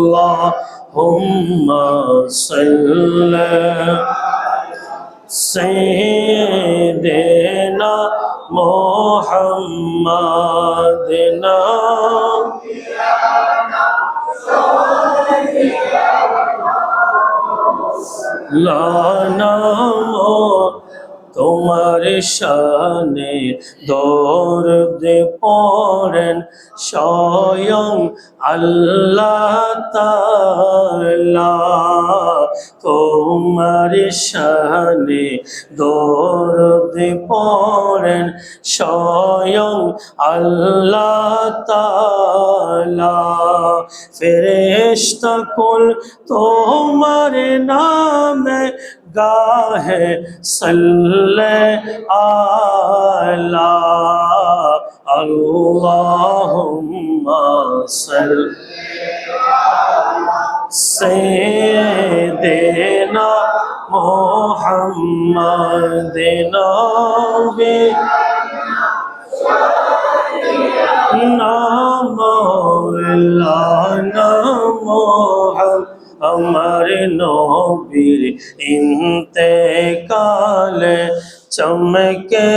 اللهم صل سيدنا محمدنا لا نمو তোমার শানে দর্দ পড়েন স্বয়ং আল্লাহ তোমার শানে দর্দ পড়েন স্বয়ং আল্লাহ তাআলা। ফেরেশতা কুল, তোমার নামে گاہ صلی اللہ اللہم صلی سیدنا محمد نبی۔ نا আমার নবীর ইন্তেকালে চমকে